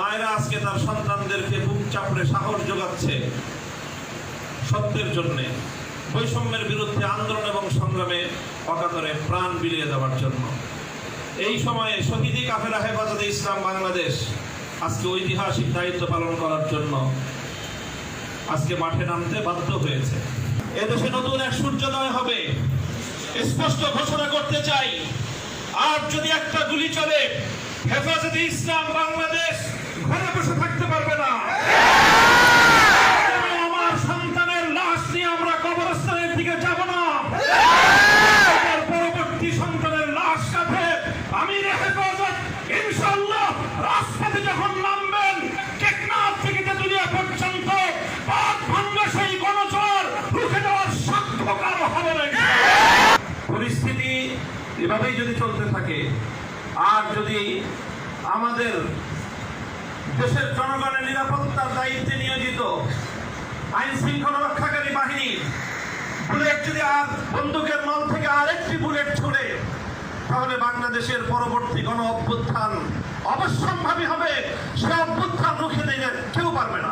মায়েরা আজকে তার সন্তানদেরকে বুক চাপড়ে সাহস যোগাচ্ছে সত্যের জন্যে, বৈষম্যের বিরুদ্ধে আন্দোলন এবং সংগ্রামে অকাতরে প্রাণ বিলিয়ে দেওয়ার জন্য। এই সময়ে শহীদি কাফেলা হেফাজতে ইসলাম বাংলাদেশ আজকে ঐতিহাসিক দায়িত্ব পালন করার জন্য আজকে মাঠে নামতে বাধ্য হয়েছে। এদেশে নতুন এক সূর্যোদয় হবে। স্পষ্ট ঘোষণা করতে চাই, আর যদি একটা গুলি চলে হেফাজতে ইসলাম বাংলাদেশ, ঘরে বসে থাকতে পারবে না। আমি আমার সন্তানের লাশ নিয়ে আমরা কবরস্থানের দিকে যাব না। পরবর্তী সন্তানের লাশ সাথে আমি হেফাজত ইনশাল্লাহ রাজপথে যখন নামবেন টেকনাফ থেকে তেতুলিয়া পর্যন্ত পাক ভাঙ্গা সেই গণচর রুখে দেওয়ার সাক্ষ্য কারও হবে না? পরিস্থিতি এভাবেই যদি চলতে থাকে, আর যদি আমাদের দেশের জনগণের নিরাপত্তার দায়িত্বে নিয়োজিত আইন শৃঙ্খলা রক্ষাকারী বাহিনী, বুলেট যদি আর বন্দুকের মল থেকে আরেকটি বুলেট ছুড়ে, তাহলে বাংলাদেশের পরবর্তী গণ অভ্যুত্থান অবশ্যম্ভাবী হবে। সে অভ্যুত্থান রুখে দিলে কেউ পারবে না।